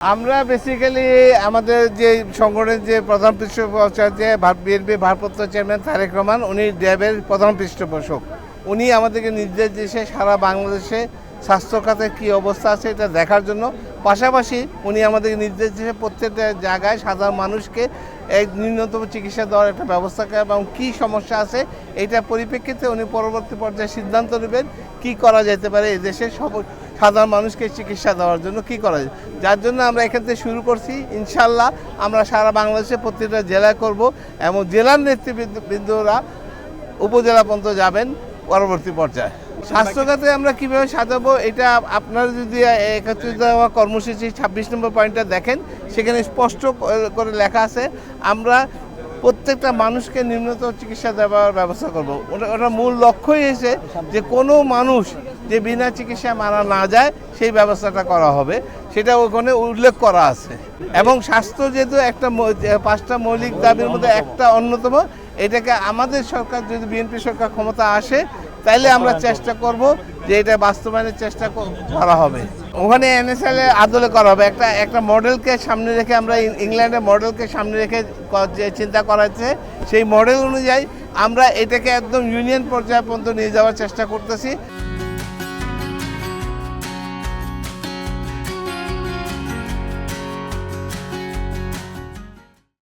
আমরা বেসিক্যালি আমাদের যে সংগঠনের যে প্রধান পৃষ্ঠপোষক যে বিএনপি ভারপ্রাপ্ত চেয়ারম্যান তারেক রহমান, উনি ড্যাবের প্রধান পৃষ্ঠপোষক। উনি আমাদেরকে নির্দেশ দিয়েছে সারা বাংলাদেশে স্বাস্থ্য খাতে কী অবস্থা আছে এটা দেখার জন্য। পাশাপাশি উনি আমাদেরকে নির্দেশ দিয়েছে প্রত্যেকটা জায়গায় সাধারণ মানুষকে এক ন্যূনতম চিকিৎসা দেওয়ার একটা ব্যবস্থা করা এবং কী সমস্যা আছে এটা পরিপ্রেক্ষিতে উনি পরবর্তী পর্যায়ে সিদ্ধান্ত নেবেন কী করা যেতে পারে এদেশে সব সাধারণ মানুষকে চিকিৎসা দেওয়ার জন্য কি করা যায়? যার জন্য আমরা এখান থেকে শুরু করছি। ইনশাল্লাহ আমরা সারা বাংলাদেশে প্রতিটা জেলায় করব এবং জেলার নেতৃবৃন্দরা উপজেলা পর্যন্ত যাবেন পরবর্তী পর্যায়ে। স্বাস্থ্যখাতে আমরা কীভাবে সাজাবো এটা আপনারা যদি একত্রিত হওয়া কর্মসূচি ছাব্বিশ নম্বর পয়েন্টটা দেখেন, সেখানে স্পষ্ট করে লেখা আছে, আমরা প্রত্যেকটা মানুষকে নিম্নত চিকিৎসা দেওয়ার ব্যবস্থা করব। ওটা মূল লক্ষ্যই এসে যে কোনো মানুষ যে বিনা চিকিৎসায় মারা না যায়, সেই ব্যবস্থাটা করা হবে। সেটা ওখানে উল্লেখ করা আছে। এবং স্বাস্থ্য যেহেতু একটা পাঁচটা মৌলিক দাবির মধ্যে একটা অন্যতম, এটাকে আমাদের সরকার, যদি বিএনপি সরকার ক্ষমতা আসে তাইলে আমরা চেষ্টা করব যে এটা বাস্তবায়নের চেষ্টা করা হবে। ওখানে এনএসএল এর আদলে করা হবে। একটা একটা মডেলকে সামনে রেখে আমরা ইংল্যান্ডের মডেলকে সামনে রেখে যে চিন্তা করাচ্ছে সেই মডেল অনুযায়ী আমরা এটাকে একদম ইউনিয়ন পর্যায়ে পর্যন্ত নিয়ে যাওয়ার চেষ্টা করতেছি।